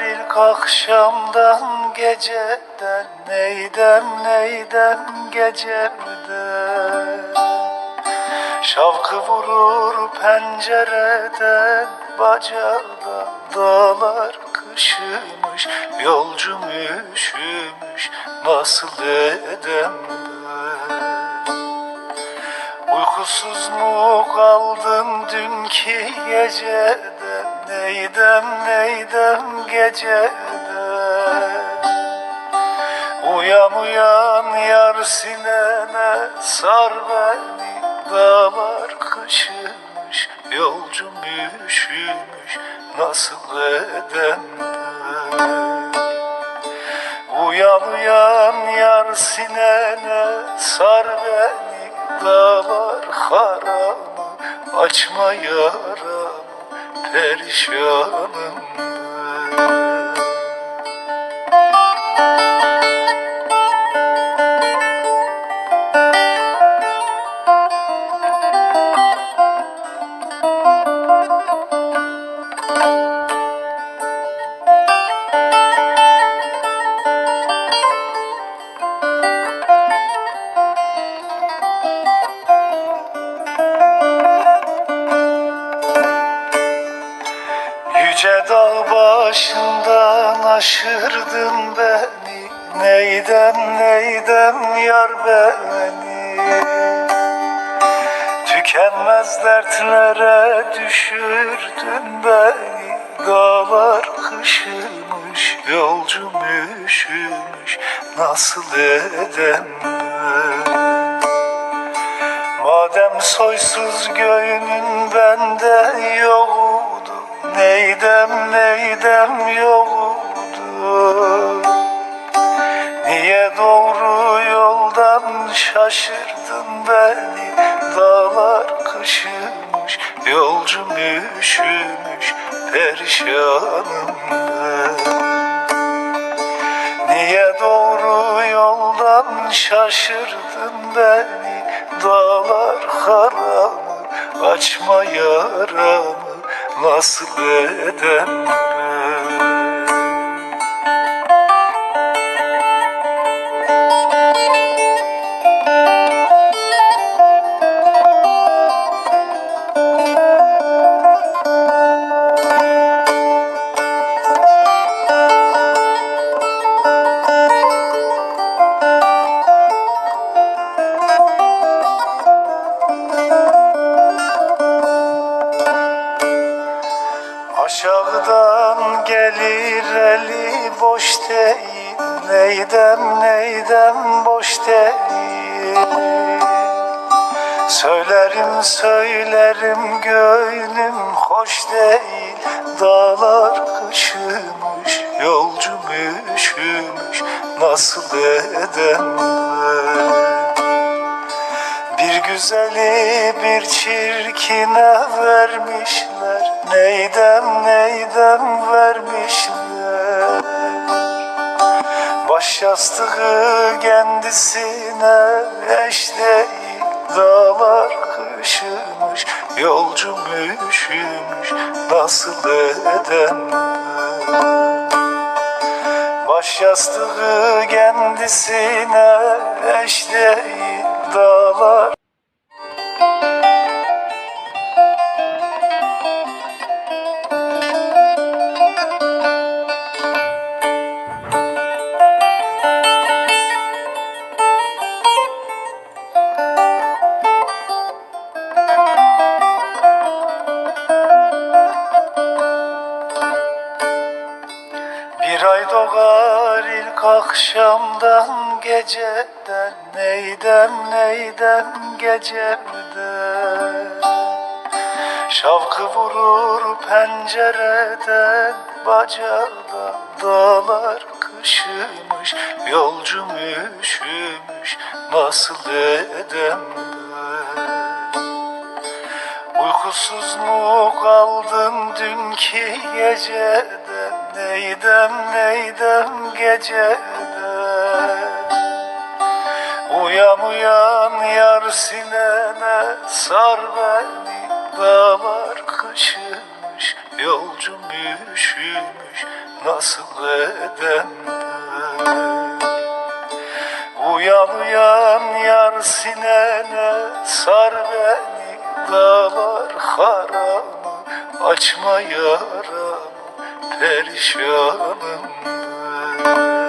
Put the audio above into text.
ilk akşamdan geceden Neydem neydem gecemde Şavkı vurur pencereden Bacada dağlar kışımış Yolcum üşümüş nasıl edem ben Uykusuz mu kaldım dünkü gecede Neydem neydem gecede? Uyan uyan yar sinene sar beni Dağlar kışımış yolcum üşümüş Nasıl edem ben Uyan uyan yar sinene sar beni Dağlar haramı açma yaramı Perişanım. ben Yüce dağ başından aşırdın beni. Neydem neydem yar beni? Tükenmez dertlere düşürdün beni. Dağlar kışımış yolcum üşümüş. Nasıl edem Madem soysuz göğünün bende yoktu Neydem neydem yoktu? Niye doğru yoldan şaşırdın beni? Dağlar kışımış yolcum üşümüş Perişanım. Ben Niye doğru yoldan şaşırdın beni? Dağlar haramı açma yaramı Nasıl edem Neydem neydem boş değil. Söylerim söylerim gönlüm hoş değil. Dağlar kışımış yolcum üşümüş Nasıl edem bir güzeli bir çirkine vermişler. Neydem neydem vermişler Baş yastığı kendisine eş değil Dağlar kışımış yolcum üşümüş Nasıl edem ben Baş yastığı kendisine eş değil dağlar Bir ay doğar ilk akşamdan geceden Neydem neydem gecemde Şavkı vurur pencereden Bacada dağlar kışımış Yolcum üşümüş nasıl edem ben Uykusuz mu kaldım dünkü gecede Neydem neydem gecede Uyan uyan yar sinene sar beni. Dağlar kışımış Yolcum üşümüş. Nasıl edem ben? Uyan uyan yar sinene sar beni. Dağlar haramı Açma yaramı perişanım. ben